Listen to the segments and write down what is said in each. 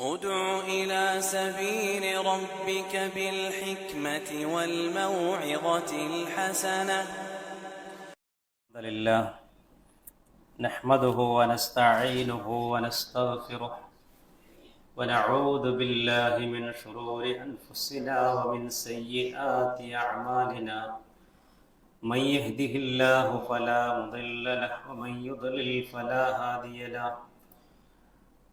ادع إلى سبيل ربك بالحكمة والموعظة الحسنة. الحمد لله. نحمده ونستعينه ونستغفره ونعوذ بالله من شرور أنفسنا ومن سيئات أعمالنا. من يهده الله فلا مضل له ومن يضلل فلا هادي له.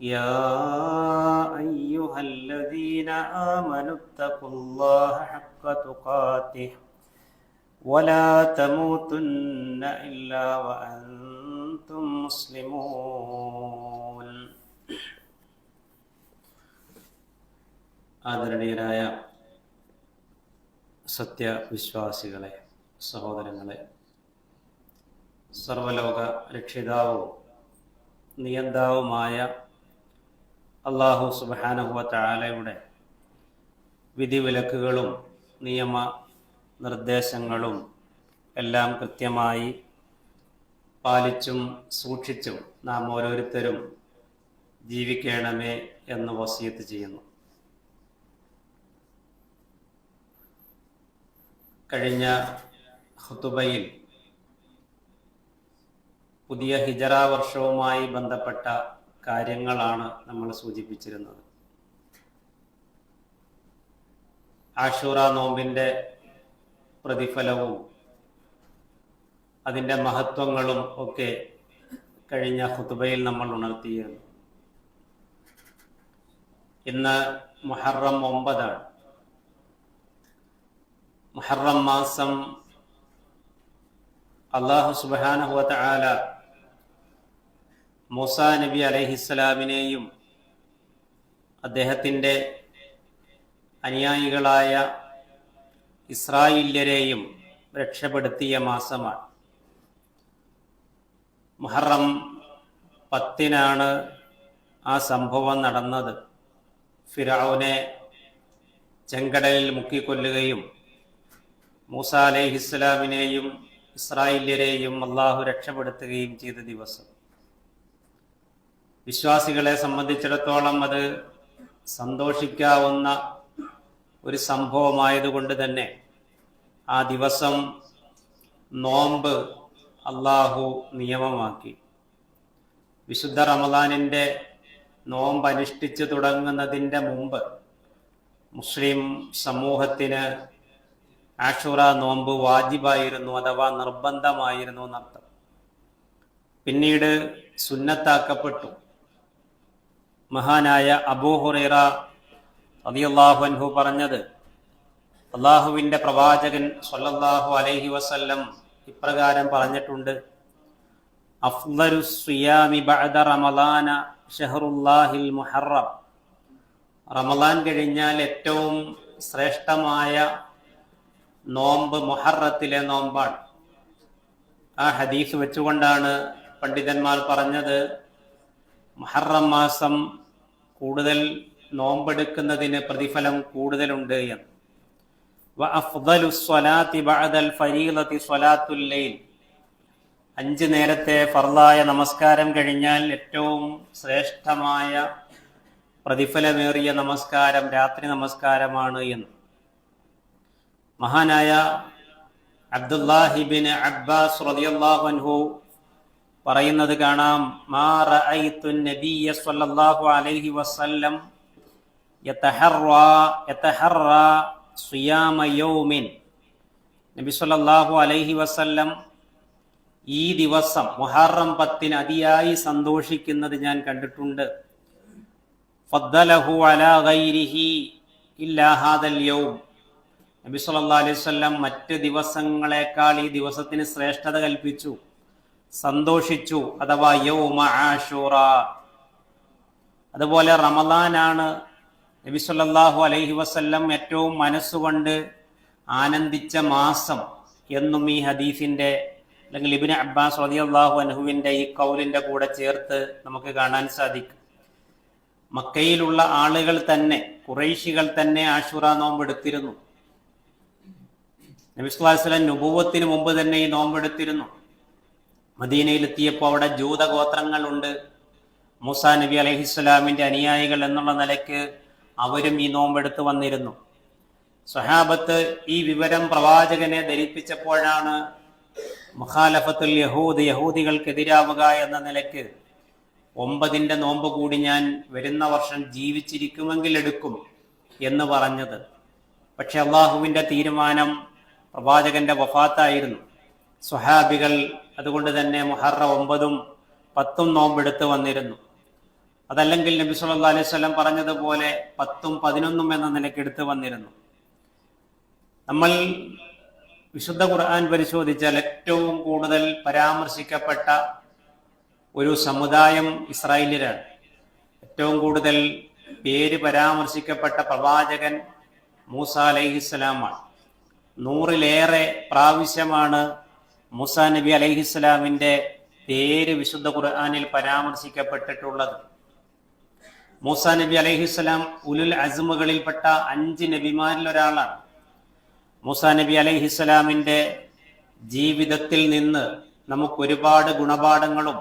يا أيها الذين آمنوا اتقوا الله حق تقاته ولا تموتن إلا وأنتم مسلمون ആദരണീയരായ സത്യവിശ്വാസികളെ സഹോദരങ്ങളെ സർവലോക രക്ഷിതാവും നിയന്താവുമായ അള്ളാഹു സുബാനഹുവ താലയുടെ വിധിവിലക്കുകളും നിയമ നിർദ്ദേശങ്ങളും എല്ലാം കൃത്യമായി പാലിച്ചും സൂക്ഷിച്ചും നാം ഓരോരുത്തരും ജീവിക്കണമേ എന്ന് വസീത്ത് ചെയ്യുന്നു. കഴിഞ്ഞ ഹുതുബയിൽ പുതിയ ഹിജറ വർഷവുമായി ബന്ധപ്പെട്ട കാര്യങ്ങളാണ് നമ്മൾ സൂചിപ്പിച്ചിരുന്നത്. ആഷൂറ നോമ്പിന്റെ പ്രതിഫലവും അതിന്റെ മഹത്വങ്ങളും ഒക്കെ കഴിഞ്ഞ ഹുതുബയിൽ നമ്മൾ ഉണർത്തിയിരുന്നു. ഇന്ന് മുഹറം ഒമ്പതാണ്. മുഹറം മാസം അള്ളാഹു സുബാനഹുവത്ത ആല മൂസ നബി അലഹിസ്സലാമിനെയും അദ്ദേഹത്തിന്റെ അനുയായികളായ ഇസ്രായേല്യരെയും രക്ഷപ്പെടുത്തിയ മാസമാണ്. മുഹറം പത്തിനാണ് ആ സംഭവം നടന്നത്. ഫിറാവുനെ ചെങ്കടലിൽ മുക്കിക്കൊല്ലുകയും മൂസ അലൈഹിസ്സലാമിനെയും ഇസ്രായേല്യരെയും അള്ളാഹു രക്ഷപ്പെടുത്തുകയും ചെയ്ത ദിവസം. വിശ്വാസികളെ സംബന്ധിച്ചിടത്തോളം അത് സന്തോഷിക്കാവുന്ന ഒരു സംഭവമായതുകൊണ്ട് തന്നെ ആ ദിവസം നോമ്പ് അള്ളാഹു നിയമമാക്കി. വിശുദ്ധ റമദാനിന്റെ നോമ്പ് അനുഷ്ഠിച്ചു തുടങ്ങുന്നതിന്റെ മുമ്പ് മുസ്ലിം സമൂഹത്തിന് ആഷുറ നോമ്പ് വാജിബായിരുന്നു അഥവാ നിർബന്ധമായിരുന്നു എന്നർത്ഥം. പിന്നീട് സുന്നത്താക്കപ്പെട്ടു. മഹാനായ അബൂഹുറൈറ റളിയല്ലാഹു അൻഹു പറഞ്ഞത് അള്ളാഹുവിന്റെ പ്രവാചകൻ സൊല്ലാഹു അലൈഹി വസല്ലം ഇപ്രകാരം പറഞ്ഞിട്ടുണ്ട് റമലാൻ ബഅദ റമളാൻ കഴിഞ്ഞാൽ ഏറ്റവും ശ്രേഷ്ഠമായ നോമ്പ് മൊഹറത്തിലെ നോമ്പാണ്. ആ ഹദീസ് വെച്ചുകൊണ്ടാണ് പണ്ഡിതന്മാർ പറഞ്ഞത് മുഹറം മാസം കൂടുതൽ നോമ്പെടുക്കുന്നതിന് പ്രതിഫലം കൂടുതലുണ്ട് എന്ന്. അഞ്ച് നേരത്തെ ഫർലായ നമസ്കാരം കഴിഞ്ഞാൽ ഏറ്റവും ശ്രേഷ്ഠമായ പ്രതിഫലമേറിയ നമസ്കാരം രാത്രി നമസ്കാരമാണ് എന്ന്. മഹാനായ അബ്ദുല്ലാഹിബിൻ അബ്ബാസ് റതിയല്ലാഹു അൻഹു പറയുന്നത് കാണാം. മാ റഅയ്തു നബിയ സല്ലല്ലാഹു അലൈഹി വസല്ലം യതഹറ യതഹറ സിയാമ യൗമിൻ. നബി സല്ലല്ലാഹു അലൈഹി വസല്ലം ഈ ദിവസം മുഹറം പത്തിന് അതിയായി സന്തോഷിക്കുന്നത് ഞാൻ കണ്ടിട്ടുണ്ട്. ഫദ്ദലഹു അലാ ഗൈരിഹി ഇല്ലാ ഹാദൽ യൗം. നബി സല്ലല്ലാഹു അലൈഹി വസല്ലം മറ്റ് ദിവസങ്ങളെക്കാൾ ഈ ദിവസത്തിന് ശ്രേഷ്ഠത കൽപ്പിച്ചു. സന്തോഷിച്ചു അഥവാ യൗമ ആഷൂറ. അതുപോലെ റമദാനാണ് നബി സല്ലല്ലാഹു അലൈഹി വസല്ലം ഏറ്റവും മനസ്സുകൊണ്ട് ആനന്ദിച്ച മാസം എന്നും ഈ ഹദീസിന്റെ അല്ലെങ്കിൽ ഇബിന് അബ്ബാസ് റളിയല്ലാഹു അൻഹുവിന്റെ ഈ കൗലിന്റെ കൂടെ ചേർത്ത് നമുക്ക് കാണാൻ സാധിക്കും. മക്കയിലുള്ള ആളുകൾ തന്നെ കുറൈശികൾ തന്നെ ആഷുറ നോമ്പെടുത്തിരുന്നു. നബി സ്വല്ലല്ലാഹു അലൈഹി വസല്ലം നുബുവത്തിന് മുമ്പ് തന്നെ ഈ നോമ്പെടുത്തിരുന്നു. മദീനയിലെത്തിയപ്പോൾ അവിടെ ജൂതഗോത്രങ്ങളുണ്ട്. മൂസ നബി അലഹിസ്സലാമിന്റെ അനുയായികൾ എന്നുള്ള നിലയ്ക്ക് അവരും ഈ നോമ്പെടുത്ത് വന്നിരുന്നു. സ്വഹാബത്ത് ഈ വിവരം പ്രവാചകനെ ധരിപ്പിച്ചപ്പോഴാണ് മുഖാലഫത്തുൽ യഹൂദ് യഹൂദികൾക്കെതിരാവുക എന്ന നിലയ്ക്ക് ഒമ്പതിന്റെ നോമ്പ് കൂടി ഞാൻ വരുന്ന വർഷം ജീവിച്ചിരിക്കുമെങ്കിൽ എടുക്കും എന്ന് പറഞ്ഞത്. പക്ഷെ അള്ളാഹുവിന്റെ തീരുമാനം പ്രവാചകന്റെ വഫാത്തായിരുന്നു. സ്വഹാബികൾ അതുകൊണ്ട് തന്നെ മുഹറ ഒമ്പതും പത്തും നോമ്പെടുത്ത് വന്നിരുന്നു. അതല്ലെങ്കിൽ നബി സുല്ലാ അലൈഹി സ്വലം പറഞ്ഞതുപോലെ പത്തും പതിനൊന്നും എന്ന നിലയ്ക്ക് എടുത്ത് വന്നിരുന്നു. നമ്മൾ വിശുദ്ധ ഖുർആൻ പരിശോധിച്ചാൽ ഏറ്റവും കൂടുതൽ പരാമർശിക്കപ്പെട്ട ഒരു സമുദായം ഇസ്രായേലിലാണ്. ഏറ്റവും കൂടുതൽ പേര് പരാമർശിക്കപ്പെട്ട പ്രവാചകൻ മൂസ അലൈഹിസ്സലാമാണ് നൂറിലേറെ പ്രാവശ്യമാണ് മൂസ നബി അലൈഹിസ്സലാമിന്റെ പേര് വിശുദ്ധ ഖുർആാനിൽ പരാമർശിക്കപ്പെട്ടിട്ടുള്ളത്. മൂസാ നബി അലൈഹിസ്സലാം ഉലുൽ അസുമുകളിൽപ്പെട്ട അഞ്ച് നബിമാരിൽ ഒരാളാണ്. മൂസാ നബി അലൈഹിസ്സലാമിന്റെ ജീവിതത്തിൽ നിന്ന് നമുക്ക് ഒരുപാട് ഗുണപാഠങ്ങളും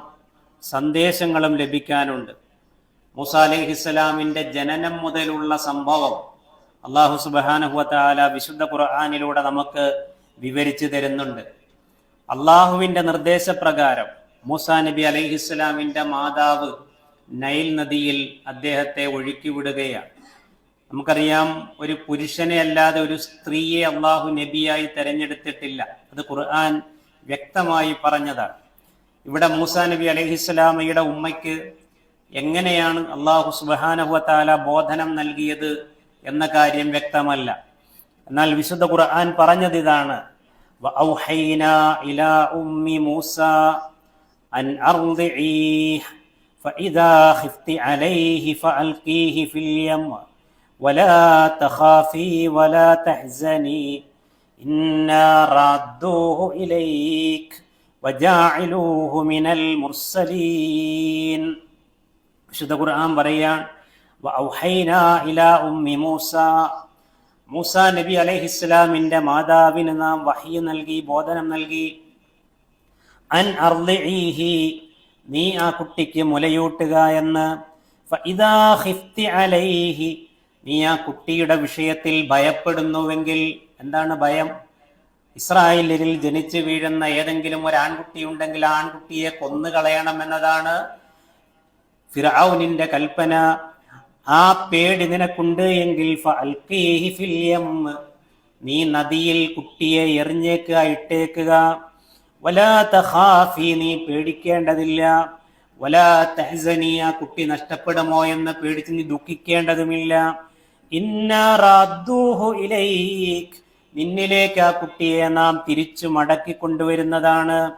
സന്ദേശങ്ങളും ലഭിക്കാനുണ്ട്. മൂസ അലൈഹിസ്സലാമിന്റെ ജനനം മുതലുള്ള സംഭവം അള്ളാഹു സുബാനഹുവല വിശുദ്ധ ഖുർആാനിലൂടെ നമുക്ക് വിവരിച്ചു തരുന്നുണ്ട്. അള്ളാഹുവിന്റെ നിർദ്ദേശപ്രകാരം മൂസാ നബി അലൈഹിസ്സലാമിന്റെ മാതാവ് നൈൽ നദിയിൽ അദ്ദേഹത്തെ ഒഴുക്കി വിടുകയാണ് നമുക്കറിയാം ഒരു പുരുഷനെ അല്ലാതെ ഒരു സ്ത്രീയെ അള്ളാഹു നബിയായി തെരഞ്ഞെടുത്തിട്ടില്ല. അത് ഖുർആൻ വ്യക്തമായി പറഞ്ഞതാണ്. ഇവിടെ മൂസാ നബി അലഹിസ്സലാമയുടെ ഉമ്മയ്ക്ക് എങ്ങനെയാണ് അള്ളാഹു സുബാനഹുവത്താല ബോധനം നൽകിയത് എന്ന കാര്യം വ്യക്തമല്ല. എന്നാൽ വിശുദ്ധ ഖുർആൻ പറഞ്ഞത് ഇതാണ്. وأوحينا إلى أم موسى أن أرضعيه فإذا خفت عليه فألقيه في اليم ولا تخافي ولا تحزني إنا رادوه إليك وجاعلوه من المرسلين വിശുദ്ധ ഖുർആൻ പറയാൻ വഔഹൈന ഇലാ ഉമ്മി മൂസ മൂസ നബി അലൈഹിസ്സലാമിന്റെ മാതാവിന് നാം വഹിയ നൽകി ബോധനം നൽകി. അൻ അർലിഹി നീ ആ കുട്ടിക്ക് മുലയൂട്ടുക എന്ന്. അലൈഹി നീ ആ കുട്ടിയുടെ വിഷയത്തിൽ ഭയപ്പെടുന്നുവെങ്കിൽ എന്താണ് ഭയം? ഇസ്രായേലിൽ ജനിച്ച് വീഴുന്ന ഏതെങ്കിലും ഒരു ആൺകുട്ടി ഉണ്ടെങ്കിൽ ആൺകുട്ടിയെ കൊന്നുകളയണം എന്നതാണ് ഫിറാവുനിന്റെ കൽപ്പന. ആ പേടി നിനക്കുണ്ട് എങ്കിൽ. നീ നദിയിൽ കുട്ടിയെ എറിഞ്ഞേക്കുക ഇട്ടേക്കുക. വലാ തഖാഫി നീ പേടിക്കേണ്ടതില്ല. വലാ തഹ്സനി ആ കുട്ടി നഷ്ടപ്പെടുമോ എന്ന് പേടിച്ച് നീ ദുഃഖിക്കേണ്ടതുമില്ല. ഇലൈക്. നിന്നിലേക്ക് ആ കുട്ടിയെ നാം തിരിച്ചു മടക്കി കൊണ്ടുവരുന്നതാണ്.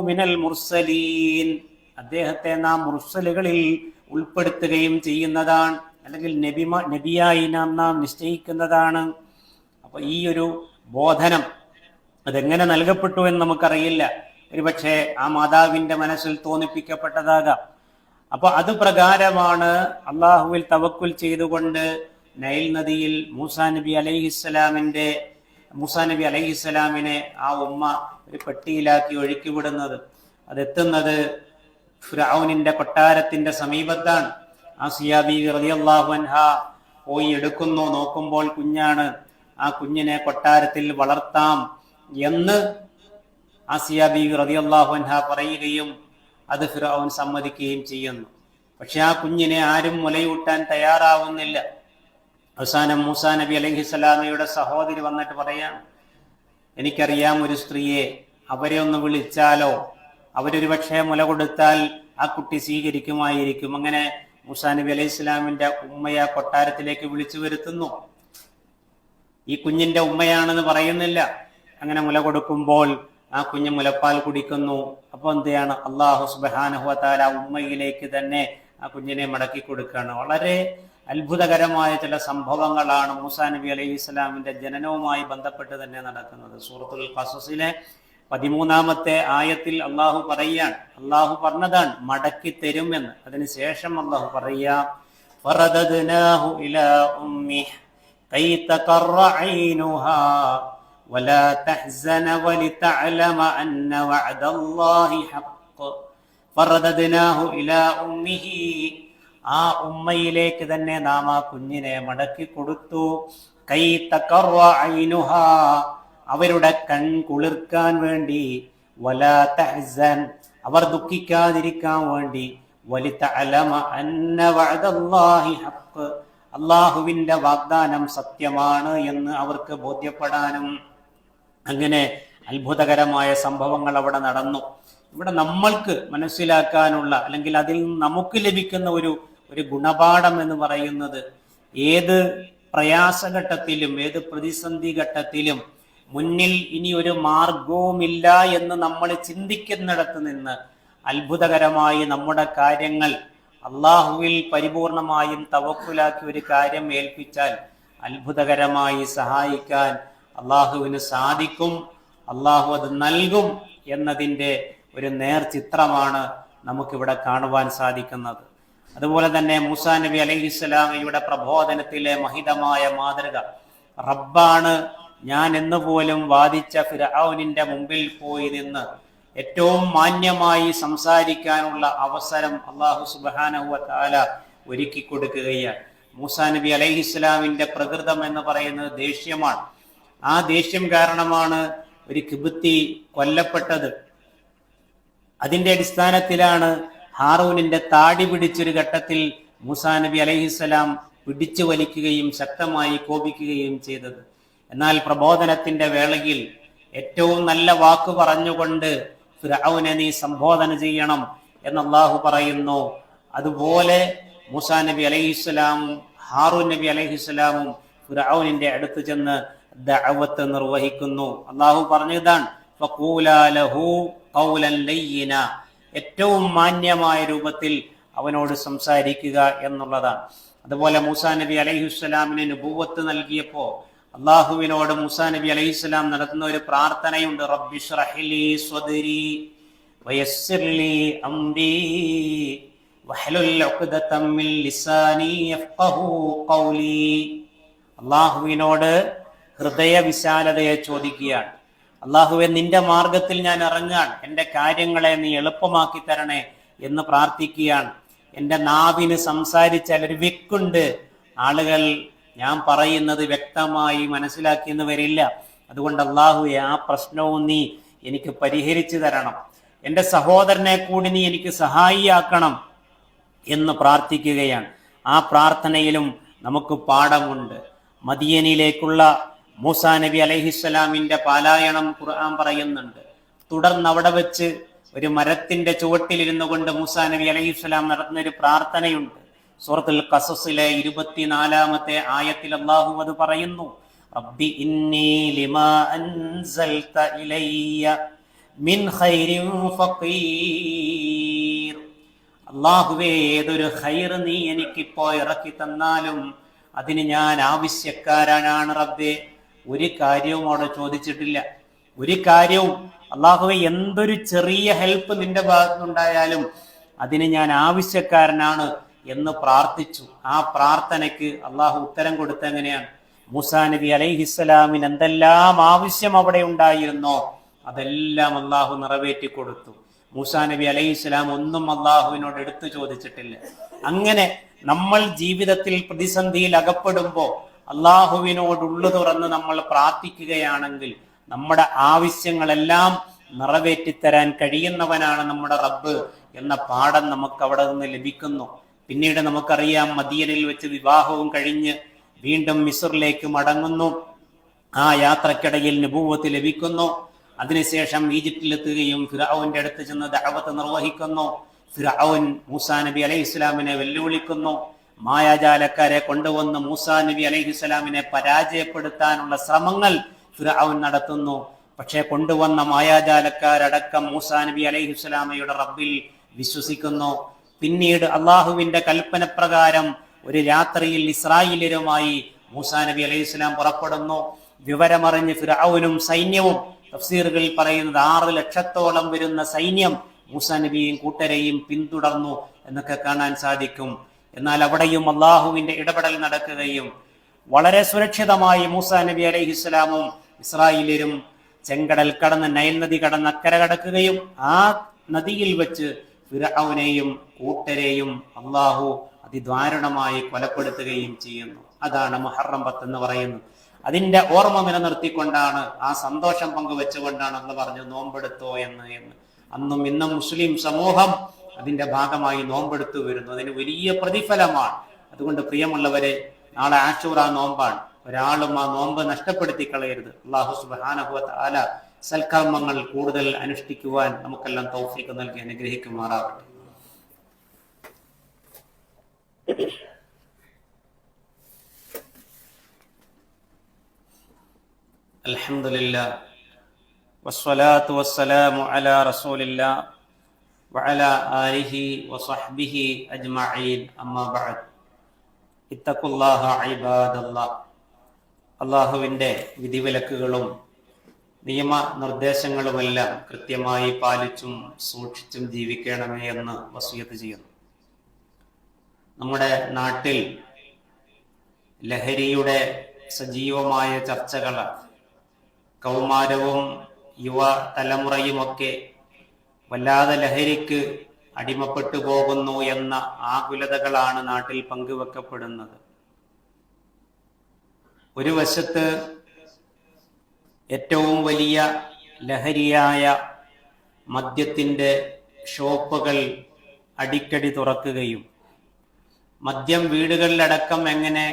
മിനൽ മുർസലീൻ. അദ്ദേഹത്തെ നാം മുർസലുകളിൽ ഉൾപ്പെടുത്തുകയും ചെയ്യുന്നതാണ്. അല്ലെങ്കിൽ നബിമ നബിയായി നാം നാം നിശ്ചയിക്കുന്നതാണ്. അപ്പൊ ഈ ഒരു ബോധനം അതെങ്ങനെ നൽകപ്പെട്ടു എന്ന് നമുക്കറിയില്ല. ഒരുപക്ഷെ ആ മാതാവിന്റെ മനസ്സിൽ തോന്നിപ്പിക്കപ്പെട്ടതാകാം. അപ്പൊ അത് പ്രകാരമാണ് അള്ളാഹുവിൽ തവക്കുൽ ചെയ്തുകൊണ്ട് നൈൽ നദിയിൽ മൂസാ നബി അലൈഹിസ്സലാമിന്റെ മൂസാ നബി അലൈഹിസ്സലാമിനെ ആ ഉമ്മ ഒരു പെട്ടിയിലാക്കി ഒഴുക്കിവിടുന്നത്. അതെത്തുന്നത് ഫിറൌനിന്റെ കൊട്ടാരത്തിന്റെ സമീപത്താണ്. ആ സിയാബി റളിയല്ലാഹു അൻഹ പോയി എടുക്കുന്നു. നോക്കുമ്പോൾ കുഞ്ഞാണ്. ആ കുഞ്ഞിനെ കൊട്ടാരത്തിൽ വളർത്താം എന്ന് ആസിയ ബീവി റളിയല്ലാഹു അൻഹ പറയുകയും അത് ഫിറൌൻ സമ്മതിക്കുകയും ചെയ്യുന്നു. പക്ഷെ ആ കുഞ്ഞിനെ ആരും മുലയൂട്ടാൻ തയ്യാറാവുന്നില്ല. അവസാനം മൂസാ നബി അലൈഹിസ്സലാമയുടെ സഹോദരി വന്നിട്ട് പറയാണ് എനിക്കറിയാം ഒരു സ്ത്രീയെ അവരെ ഒന്ന് വിളിച്ചാലോ? അവരൊരു പക്ഷേ മുല കൊടുത്താൽ ആ കുട്ടി സ്വീകരിക്കുമായിരിക്കും. അങ്ങനെ മുസാ നബി അലൈഹി ഇസ്ലാമിന്റെ ഉമ്മയെ കൊട്ടാരത്തിലേക്ക് വിളിച്ചു വരുത്തുന്നു. ഈ കുഞ്ഞിന്റെ ഉമ്മയാണെന്ന് പറയുന്നില്ല. അങ്ങനെ മുല കൊടുക്കുമ്പോൾ ആ കുഞ്ഞ് മുലപ്പാൽ കുടിക്കുന്നു. അപ്പൊ എന്തെയാണ് അള്ളാഹു സുബാനഹുത്താല ഉമ്മയിലേക്ക് തന്നെ ആ കുഞ്ഞിനെ മടക്കി കൊടുക്കുകയാണ്. വളരെ അത്ഭുതകരമായ ചില സംഭവങ്ങളാണ് മൂസാ നബി അലൈഹി ഇസ്ലാമിന്റെ ജനനവുമായി ബന്ധപ്പെട്ട് തന്നെ നടക്കുന്നത്. സൂറത്തുൽ ഖസസിലെ പതിമൂന്നാമത്തെ ആയത്തിൽ അള്ളാഹു പറയുകയാണ് അള്ളാഹു പറഞ്ഞതാണ് മടക്കി തരുമെന്ന് അതിനുശേഷം അള്ളാഹു പറയാ فرددناه إلى أمه كي تقر عينها ولا تحزن ولتعلم أن وعد الله حق فرددناه إلى أمه ആ ഉമ്മയിലേക്ക് തന്നെ നാം ആ കുഞ്ഞിനെ മടക്കി കൊടുത്തു കൈ തക്കറ ഐനുഹ അവരുടെ കൺ കുളിർക്കാൻ വേണ്ടി വല തഹ്സൻ അവർ ദുഃഖിക്കാതിരിക്കാൻ വേണ്ടി അള്ളാഹുവിന്റെ വാഗ്ദാനം സത്യമാണ് എന്ന് അവർക്ക് ബോധ്യപ്പെടാനും അങ്ങനെ അത്ഭുതകരമായ സംഭവങ്ങൾ അവിടെ നടന്നു. ഇവിടെ നമ്മൾക്ക് മനസ്സിലാക്കാനുള്ള അല്ലെങ്കിൽ അതിൽ നമുക്ക് ലഭിക്കുന്ന ഒരു ഒരു ഗുണപാഠം എന്ന് പറയുന്നത് ഏത് പ്രയാസഘട്ടത്തിലും ഏത് പ്രതിസന്ധി ഘട്ടത്തിലും മുന്നിൽ ഇനി ഒരു മാർഗവുമില്ല എന്ന് നമ്മൾ ചിന്തിക്കുന്നിടത്ത് നിന്ന് അത്ഭുതകരമായി നമ്മുടെ കാര്യങ്ങൾ അള്ളാഹുവിൽ പരിപൂർണമായും തവക്കുലാക്കി ഒരു കാര്യം ഏൽപ്പിച്ചാൽ അത്ഭുതകരമായി സഹായിക്കാൻ അള്ളാഹുവിന് സാധിക്കും അള്ളാഹു അത് നൽകും എന്നതിന്റെ ഒരു നേർ നേർചിത്രമാണ് നമുക്കിവിടെ കാണുവാൻ സാധിക്കുന്നത്. അതുപോലെ തന്നെ മൂസാ നബി അലൈഹിസ്സലാമയുടെ പ്രബോധനത്തിലെ മഹിതമായ മാതൃക റബ്ബാണ് ഞാൻ എന്ന് പോലും വാദിച്ച ഫിറാവുനിന്റെ മുമ്പിൽ പോയി നിന്ന് ഏറ്റവും മാന്യമായി സംസാരിക്കാനുള്ള അവസരം അള്ളാഹു സുബാനഹുവ ഒരുക്കി കൊടുക്കുകയാണ്. മൂസാ നബി അലൈഹിസ്സലാമിന്റെ പ്രകൃതം എന്ന് പറയുന്നത് ദേഷ്യമാണ്. ആ ദേഷ്യം കാരണമാണ് ഒരു കിബുത്തി കൊല്ലപ്പെട്ടത്. അതിന്റെ അടിസ്ഥാനത്തിലാണ് ഹാറൂനിന്റെ താടി പിടിച്ചൊരു ഘട്ടത്തിൽ മൂസാ നബി അലൈഹിസ്സലാം പിടിച്ചു വലിക്കുകയും ശക്തമായി കോപിക്കുകയും ചെയ്തത്. എന്നാൽ പ്രബോധനത്തിന്റെ വേളയിൽ ഏറ്റവും നല്ല വാക്ക് പറഞ്ഞുകൊണ്ട് ഫിറൌനെ നീ സംബോധന ചെയ്യണം എന്ന് അള്ളാഹു പറയുന്നു. അതുപോലെ മൂസാ നബി അലൈഹിസ്സലാമും ഹാറൂൻ നബി അലൈഹിസ്സലാമും ഫിറൌനിന്റെ അടുത്ത് ചെന്ന് ദഅവത്ത് നിർവഹിക്കുന്നു. അള്ളാഹു പറഞ്ഞതാണ് ഏറ്റവും മാന്യമായ രൂപത്തിൽ അവനോട് സംസാരിക്കുക എന്നുള്ളതാണ്. അതുപോലെ മൂസാ നബി അലൈഹിസ്സലാമിന് നുബൂവത്ത് നൽകിയപ്പോ അള്ളാഹുവിനോട് മൂസാ നബി അലൈഹി സ്വലാം നടത്തുന്ന ഒരു പ്രാർത്ഥനയുണ്ട്. അള്ളാഹുവിനോട് ഹൃദയ വിശാലതയെ ചോദിക്കുകയാണ്. അള്ളാഹുവെ നിന്റെ മാർഗത്തിൽ ഞാൻ ഇറങ്ങാൻ എന്റെ കാര്യങ്ങളെ നീ എളുപ്പമാക്കി തരണേ എന്ന് പ്രാർത്ഥിക്കുകയാണ്. എന്റെ നാവിന് സംസാരിച്ചാൽ ഒരു വിക്കുണ്ട്. ആളുകൾ ഞാൻ പറയുന്നത് വ്യക്തമായി മനസ്സിലാക്കിയെന്ന് വരില്ല അതുകൊണ്ട് അള്ളാഹുവെ ആ പ്രശ്നവും നീ എനിക്ക് പരിഹരിച്ചു തരണം. എന്റെ സഹോദരനെ കൂടി നീ എനിക്ക് സഹായിയാക്കണം എന്ന് പ്രാർത്ഥിക്കുകയാണ്. ആ പ്രാർത്ഥനയിലും നമുക്ക് പാഠമുണ്ട്. മദിയനിലേക്കുള്ള മൂസാ നബി അലഹിസ്സലാമിന്റെ പാലായണം ഖുർആൻ പറയുന്നുണ്ട്. തുടർന്ന് അവിടെ വെച്ച് ഒരു മരത്തിന്റെ ചുവട്ടിലിരുന്നു കൊണ്ട് മൂസാ നബി അലഹിസ്സലാം നടത്തുന്ന ഒരു പ്രാർത്ഥനയുണ്ട്. സൂറത്തുൽ കസസിലെ ഇരുപത്തിനാലാമത്തെ ആയത്തിൽ അള്ളാഹു അത് പറയുന്നു റബ്ബി ഇന്നി ലിമാ അൻസൽത ഇലയ്യ മിൻ ഖൈരിൻ അള്ളാഹുവേ ഏതൊരു ഖൈർ നീ എനിക്കിപ്പോ ഇറക്കി തന്നാലും അതിന് ഞാൻ ആവശ്യക്കാരനാണ് റബ്ബേ. ഒരു കാര്യവും അവിടെ ചോദിച്ചിട്ടില്ല. ഒരു കാര്യവും അള്ളാഹുവെ എന്തൊരു ചെറിയ ഹെൽപ്പ് നിന്റെ ഭാഗത്തുനിന്നുണ്ടായാലും അതിന് ഞാൻ ആവശ്യക്കാരനാണ്. എന്ന് പ്രാർത്ഥിച്ചു. ആ പ്രാർത്ഥനയ്ക്ക് അള്ളാഹു ഉത്തരം കൊടുത്ത എങ്ങനെയാണ്? മൂസാ നബി അലൈഹിസ്സലാമിന് എന്തെല്ലാം ആവശ്യം അവിടെ ഉണ്ടായിരുന്നോ അതെല്ലാം അള്ളാഹു നിറവേറ്റി കൊടുത്തു. മൂസാ നബി അലൈഹിസ്സലാം ഒന്നും അള്ളാഹുവിനോട് എടുത്തു ചോദിച്ചിട്ടില്ല. അങ്ങനെ നമ്മൾ ജീവിതത്തിൽ പ്രതിസന്ധിയിൽ അകപ്പെടുമ്പോൾ അള്ളാഹുവിനോടുള്ളു തുറന്ന് നമ്മൾ പ്രാർത്ഥിക്കുകയാണെങ്കിൽ നമ്മുടെ ആവശ്യങ്ങളെല്ലാം നിറവേറ്റിത്തരാൻ കഴിയുന്നവനാണ് നമ്മുടെ റബ്ബ് എന്ന പാഠം നമുക്ക് അവിടെ നിന്ന് ലഭിക്കുന്നു. പിന്നീട് നമുക്കറിയാം മദീനയിൽ വെച്ച് വിവാഹവും കഴിഞ്ഞ് വീണ്ടും മിസറിലേക്ക് മടങ്ങുന്നു. ആ യാത്രക്കിടയിൽ നുപൂവത്ത് ലഭിക്കുന്നു. അതിനുശേഷം ഈജിപ്തിലെത്തുകയും ഫിറാവുന്റെ അടുത്ത് ചെന്ന് ദഅവത്ത് നിർവഹിക്കുന്നു. ഫിറാവുൻ മൂസാ നബി അലൈഹി ഇസ്ലാമിനെ വെല്ലുവിളിക്കുന്നു. മായാജാലക്കാരെ കൊണ്ടുവന്ന് മൂസാ നബി അലൈഹി ഇസ്ലാമിനെ പരാജയപ്പെടുത്താനുള്ള ശ്രമങ്ങൾ ഫിറാവുൻ നടത്തുന്നു. പക്ഷേ കൊണ്ടുവന്ന മായാജാലക്കാരടക്കം മൂസാ നബി അലൈഹി ഇസ്ലാമയുടെ റബ്ബിൽ വിശ്വസിക്കുന്നു. പിന്നീട് അള്ളാഹുവിന്റെ കൽപ്പന പ്രകാരം ഒരു രാത്രിയിൽ ഇസ്രായേലരുമായി മൂസാ നബി അലൈഹി സ്വലാം പുറപ്പെടുന്നു. വിവരമറിഞ്ഞ് ഫിറാവുനും സൈന്യവും തഫ്സീറുകളിൽ പറയുന്നത് ആറ് ലക്ഷത്തോളം വരുന്ന സൈന്യം മൂസാ നബിയെയും കൂട്ടരെയും പിന്തുടർന്നു എന്നൊക്കെ കാണാൻ സാധിക്കും. എന്നാൽ അവിടെയും അള്ളാഹുവിന്റെ ഇടപെടൽ നടക്കുകയും വളരെ സുരക്ഷിതമായി മൂസാ നബി അലൈഹി ഇസ്ലാമും ഇസ്രായേലരും ചെങ്കടൽ കടന്ന് നൈൽ നദി കടന്ന് അക്കര കടക്കുകയും ആ നദിയിൽ വെച്ച് ഫിറൌനെയും കൂട്ടരെയും അള്ളാഹു അതിദാരുണമായി കൊലപ്പെടുത്തുകയും ചെയ്യുന്നു. അതാണ് മുഹറം പത്ത് എന്ന് പറയുന്നത്. അതിന്റെ ഓർമ്മ നിലനിർത്തിക്കൊണ്ടാണ് ആ സന്തോഷം പങ്കുവെച്ചുകൊണ്ടാണ് അന്ന് പറഞ്ഞു നോമ്പെടുത്തോ എന്ന് എന്ന്. അന്നും ഇന്നും മുസ്ലിം സമൂഹം അതിന്റെ ഭാഗമായി നോമ്പെടുത്തു വരുന്നു. അതിന് വലിയ പ്രതിഫലമാണ്. അതുകൊണ്ട് പ്രിയമുള്ളവരെ നാളെ ആശൂറ നോമ്പാണ്. ഒരാളും ആ നോമ്പ് നഷ്ടപ്പെടുത്തി കളയരുത് അള്ളാഹു സുബാനഹുവത്ത് ആല സൽക്കർമ്മങ്ങൾ കൂടുതൽ അനുഷ്ഠിക്കുവാൻ നമുക്കെല്ലാം തൗഫീക്ക് നൽകി അനുഗ്രഹിക്കുമാറാവട്ടെ الحمد لله والصلاة والسلام على رسول الله وعلى آله وصحبه أجمعين أما بعد اتقوا الله عباد الله അള്ളാഹുവിൻ്റെ വിധിവിലക്കുകളും നിയമ നിർദ്ദേശങ്ങളുമെല്ലാം കൃത്യമായി പാലിച്ചും സൂക്ഷിച്ചും ജീവിക്കണമേ എന്ന് വസൂയത്ത് ചെയ്യുന്നു. നമ്മുടെ നാട്ടിൽ ലഹരിയുടെ സജീവമായ ചർച്ചകൾ കൗമാരവും യുവ തലമുറയുമൊക്കെ വല്ലാതെ ലഹരിക്ക് അടിമപ്പെട്ടു പോകുന്നു എന്ന ആകുലതകളാണ് നാട്ടിൽ പങ്കുവെക്കപ്പെടുന്നത്. ഒരു വശത്ത് ഏറ്റവും വലിയ ലഹരിയായ മദ്യത്തിന്റെ ഷോപ്പുകൾ അടിക്കടി തുറക്കുകയും മദ്യം വീടുകളിലടക്കം എങ്ങനെ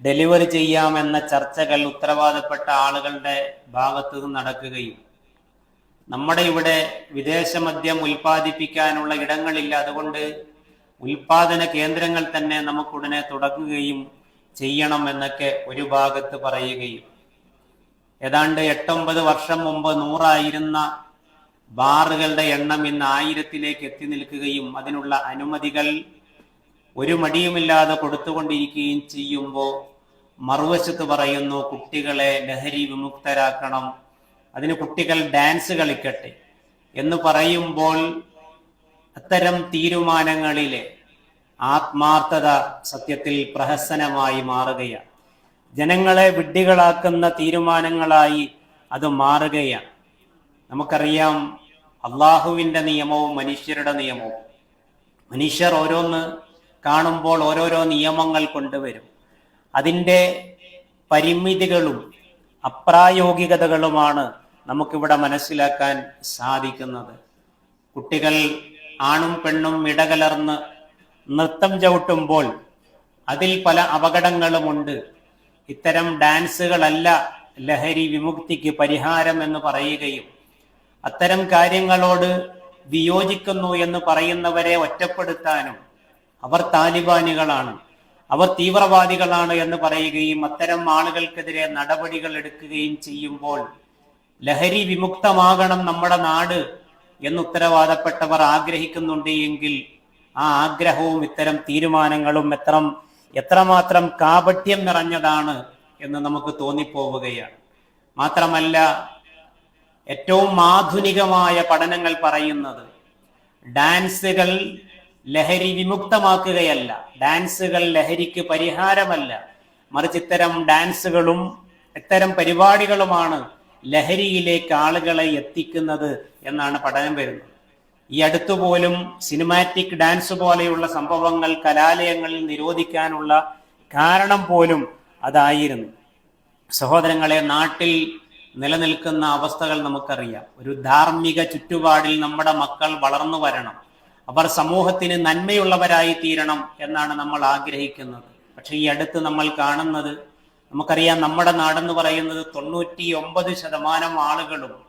ഡെലിവറി ചെയ്യാമെന്ന ചർച്ചകൾ ഉത്തരവാദപ്പെട്ട ആളുകളുടെ ഭാഗത്തു നിന്ന് നടക്കുകയും നമ്മുടെ ഇവിടെ വിദേശ മദ്യം ഉൽപ്പാദിപ്പിക്കാനുള്ള ഇടങ്ങളില്ല. അതുകൊണ്ട് ഉൽപാദന കേന്ദ്രങ്ങൾ തന്നെ നമുക്കുടനെ തുടങ്ങുകയും ചെയ്യണം എന്നൊക്കെ ഒരു ഭാഗത്ത് പറയുകയും ഏതാണ്ട് എട്ടൊമ്പത് വർഷം മുമ്പ് നൂറായിരുന്ന ബാറുകളുടെ എണ്ണം ഇന്ന് ആയിരത്തിലേക്ക് എത്തി നിൽക്കുകയും അതിനുള്ള അനുമതികൾ ഒരു മടിയുമില്ലാതെ കൊടുത്തുകൊണ്ടിരിക്കുകയും ചെയ്യുമ്പോൾ മറുവശത്ത് പറയുന്നു കുട്ടികളെ ലഹരി വിമുക്തരാക്കണം. അതിന് കുട്ടികൾ ഡാൻസ് കളിക്കട്ടെ. എന്ന് പറയുമ്പോൾ അത്തരം തീരുമാനങ്ങളിലെ ആത്മാർത്ഥത സത്യത്തിൽ പ്രഹസനമായി മാറുകയാണ്. ജനങ്ങളെ വിഡ്ഢികളാക്കുന്ന തീരുമാനങ്ങളായി അത് മാറുകയാണ്. നമുക്കറിയാം അള്ളാഹുവിന്റെ നിയമവും മനുഷ്യരുടെ നിയമവും. മനുഷ്യർ ഓരോന്ന് കാണുമ്പോൾ ഓരോരോ നിയമങ്ങൾ കൊണ്ടുവരും. അതിന്റെ പരിമിതികളും അപ്രായോഗികതകളുമാണ് നമുക്കിവിടെ മനസ്സിലാക്കാൻ സാധിക്കുന്നത്. കുട്ടികൾ ആണും പെണ്ണും ഇടകലർന്ന് നൃത്തം ചവിട്ടുമ്പോൾ അതിൽ പല അപകടങ്ങളുമുണ്ട്. ഇത്തരം ഡാൻസുകളല്ല ലഹരി വിമുക്തിക്ക് പരിഹാരം എന്ന് പറയുകയും അത്തരം കാര്യങ്ങളോട് വിയോജിക്കുന്നു എന്ന് പറയുന്നവരെ ഒറ്റപ്പെടുത്താനും അവർ താലിബാനികളാണ് അവർ തീവ്രവാദികളാണ് എന്ന് പറയുകയും അത്തരം ആളുകൾക്കെതിരെ നടപടികൾ എടുക്കുകയും ചെയ്യുമ്പോൾ ലഹരി വിമുക്തമാകണം നമ്മുടെ നാട് എന്ന് ഉത്തരവാദപ്പെട്ടവർ ആഗ്രഹിക്കുന്നുണ്ട് എങ്കിൽ ആ ആഗ്രഹവും ഇത്തരം തീരുമാനങ്ങളും എത്ര എത്രമാത്രം കാപട്യം നിറഞ്ഞതാണ് എന്ന് നമുക്ക് തോന്നിപ്പോവുകയാണ്. മാത്രമല്ല ഏറ്റവും ആധുനികമായ പഠനങ്ങൾ പറയുന്നത് ഡാൻസുകൾ ലഹരി വിമുക്തമാക്കുകയല്ല. ഡാൻസുകൾ ലഹരിക്ക് പരിഹാരമല്ല. മറിച്ച് ഇത്തരം ഡാൻസുകളും ഇത്തരം പരിപാടികളുമാണ് ലഹരിയിലേക്ക് ആളുകളെ എത്തിക്കുന്നത് എന്നാണ് പഠനം വരുന്നത്. ഈ അടുത്തുപോലും സിനിമാറ്റിക് ഡാൻസ് പോലെയുള്ള സംഭവങ്ങൾ കലാലയങ്ങളിൽ നിരോധിക്കാനുള്ള കാരണം പോലും അതായിരുന്നു. സഹോദരങ്ങളെ നാട്ടിൽ നിലനിൽക്കുന്ന അവസ്ഥകൾ നമുക്കറിയാം. ഒരു ധാർമ്മിക ചുറ്റുപാടിൽ നമ്മുടെ മക്കൾ വളർന്നു വരണം. അവർ സമൂഹത്തിന് നന്മയുള്ളവരായി തീരണം എന്നാണ് നമ്മൾ ആഗ്രഹിക്കുന്നത്. പക്ഷെ ഈ അടുത്ത് നമ്മൾ കാണുന്നത് നമുക്കറിയാം നമ്മുടെ നാടെന്ന് പറയുന്നത് തൊണ്ണൂറ്റി ഒമ്പത് ശതമാനം ആളുകളും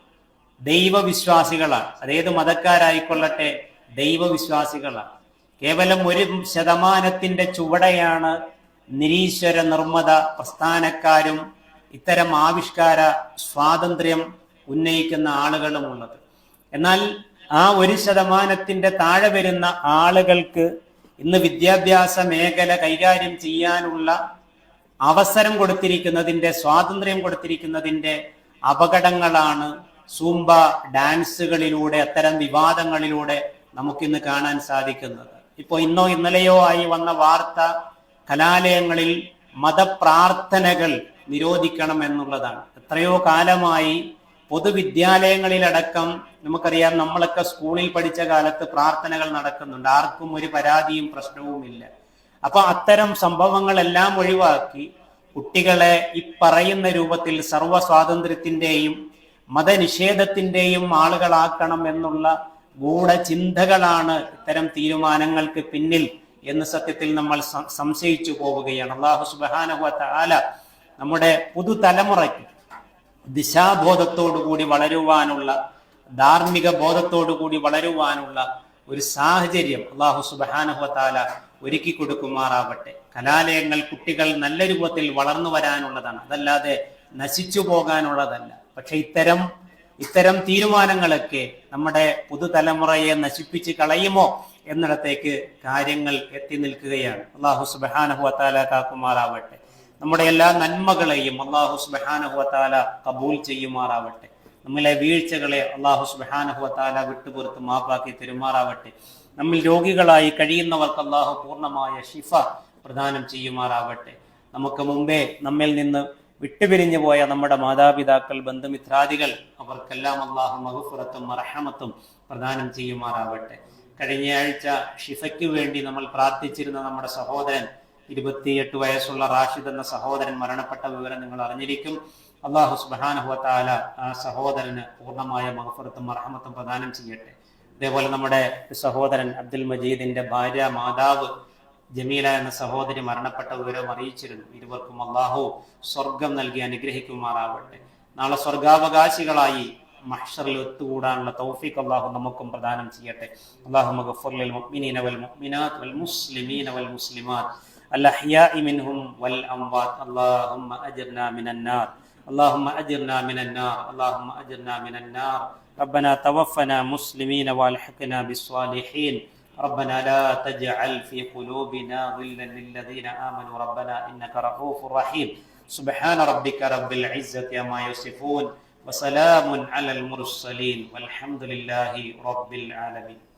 ദൈവവിശ്വാസികളാണ് അതേത് മതക്കാരായിക്കൊള്ളട്ടെ ദൈവവിശ്വാസികളാണ് കേവലം ഒരു ശതമാനത്തിന്റെ ചുവടയാണ് നിരീശ്വര നിർമ്മത പ്രസ്ഥാനക്കാരും ഇത്തരം ആവിഷ്കാര സ്വാതന്ത്ര്യം ഉന്നയിക്കുന്ന ആളുകളും ഉള്ളത്. എന്നാൽ ആ ഒരു ശതമാനത്തിന്റെ താഴെ വരുന്ന ആളുകൾക്ക് ഇന്ന് വിദ്യാഭ്യാസ മേഖല കൈകാര്യം ചെയ്യാനുള്ള അവസരം കൊടുത്തിരിക്കുന്നതിന്റെ സ്വാതന്ത്ര്യം കൊടുത്തിരിക്കുന്നതിന്റെ അപകടങ്ങളാണ് സൂംബ ഡാൻസുകളിലൂടെ അത്തരം വിവാദങ്ങളിലൂടെ നമുക്കിന്ന് കാണാൻ സാധിക്കുന്നത്. ഇപ്പോ ഇന്നോ ഇന്നലെയോ ആയി വന്ന വാർത്ത കലാലയങ്ങളിൽ മതപ്രാർത്ഥനകൾ നിരോധിക്കണം എന്നുള്ളതാണ്. എത്രയോ കാലമായി പൊതുവിദ്യാലയങ്ങളിലടക്കം നമുക്കറിയാം നമ്മളൊക്കെ സ്കൂളിൽ പഠിച്ച കാലത്ത് പ്രാർത്ഥനകൾ നടക്കുന്നുണ്ട്. ആർക്കും ഒരു പരാതിയും പ്രശ്നവുമില്ല. അപ്പൊ അത്തരം സംഭവങ്ങളെല്ലാം ഒഴിവാക്കി കുട്ടികളെ ഈ പറയുന്ന രൂപത്തിൽ സർവ സ്വാതന്ത്ര്യത്തിന്റെയും മതനിഷേധത്തിന്റെയും ആളുകളാക്കണം എന്നുള്ള ഗൂഢചിന്തകളാണ് ഇത്തരം തീരുമാനങ്ങൾക്ക് പിന്നിൽ എന്ന് സത്യത്തിൽ നമ്മൾ സംശയിച്ചു പോവുകയാണ്. അള്ളാഹു സുബാനഹുവ ആല നമ്മുടെ പുതുതലമുറയ്ക്ക് ദിശാബോധത്തോടുകൂടി വളരുവാനുള്ള ധാർമ്മിക ബോധത്തോടുകൂടി വളരുവാനുള്ള ഒരു സാഹചര്യം അള്ളാഹു സുബാനഹുവത്താല ഒരുക്കി കൊടുക്കുമാറാവട്ടെ. കലാലയങ്ങൾ കുട്ടികൾ നല്ല രൂപത്തിൽ വളർന്നു വരാനുള്ളതാണ്. അതല്ലാതെ നശിച്ചു പോകാനുള്ളതല്ല. പക്ഷെ ഇത്തരം ഇത്തരം തീരുമാനങ്ങളൊക്കെ നമ്മുടെ പുതുതലമുറയെ നശിപ്പിച്ച് കളയുമോ എന്നിടത്തേക്ക് കാര്യങ്ങൾ എത്തി നിൽക്കുകയാണ്. അള്ളാഹു സുബാനഹുഅത്താല കാക്കുമാറാവട്ടെ. നമ്മുടെ എല്ലാ നന്മകളെയും അള്ളാഹു സുബാനഹുഅത്താല കബൂൽ ചെയ്യുമാറാവട്ടെ. നമ്മളെ വീഴ്ചകളെ അള്ളാഹു സുബാനഹുഅത്താല വിട്ടുപുറത്ത് മാപ്പാക്കി തെരുമാറാവട്ടെ. നമ്മിൽ രോഗികളായി കഴിയുന്നവർക്ക് അള്ളാഹു പൂർണമായ ഷിഫ പ്രദാനം ചെയ്യുമാറാവട്ടെ. നമുക്ക് മുമ്പേ നമ്മിൽ നിന്ന് വിട്ടുപിരിഞ്ഞു പോയ നമ്മുടെ മാതാപിതാക്കൾ ബന്ധുമിത്രാദികൾ അവർക്കെല്ലാം അള്ളാഹു മഹുഫുറത്തും മറഹമത്തും പ്രദാനം ചെയ്യുമാറാവട്ടെ. കഴിഞ്ഞയാഴ്ച ഷിഫയ്ക്ക് വേണ്ടി നമ്മൾ പ്രാർത്ഥിച്ചിരുന്ന നമ്മുടെ സഹോദരൻ ഇരുപത്തിയെട്ട് വയസ്സുള്ള റാഷിദ് എന്ന സഹോദരൻ മരണപ്പെട്ട വിവരം നിങ്ങൾ അറിഞ്ഞിരിക്കും. അള്ളാഹു സുബാനഹുവത്താല ആ സഹോദരന് പൂർണമായ മഹഫുറത്തും മറഹമത്തും പ്രദാനം ചെയ്യട്ടെ. അതേപോലെ നമ്മുടെ സഹോദരൻ അബ്ദുൽ മജീദിന്റെ ഭാര്യ മാതാവ് ജമീല എന്ന സഹോദരി മരണപ്പെട്ട വിവരം അറിയിച്ചിരുന്നു ഇരുവർക്കും അള്ളാഹു സ്വർഗം നൽകി അനുഗ്രഹിക്കുമാറാവട്ടെ നാളെ സ്വർഗാവകാശികളായി മഹ്ഷറിൽ ഒത്തുകൂടാനുള്ള തൗഫീഖ് അള്ളാഹു നമുക്കും പ്രദാനം ചെയ്യട്ടെ അള്ളാഹു മഗഫുറിൽ മുഅ്മിനീന വൽ മുഅ്മിനാത്ത് വൽ മുസ്ലിമീന വൽ മുസ്ലിമാത്ത് الأحياء منهم والأموات اللهم أجرنا من النار اللهم أجرنا من النار اللهم أجرنا من النار ربنا توفنا مسلمين والحقنا بالصالحين ربنا لا تجعل في قلوبنا غلا للذين آمنوا. ربنا إنك رؤوف رحيم. سبحان ربك رب العزة عما يصفون وسلام على المرسلين والحمد لله رب العالمين.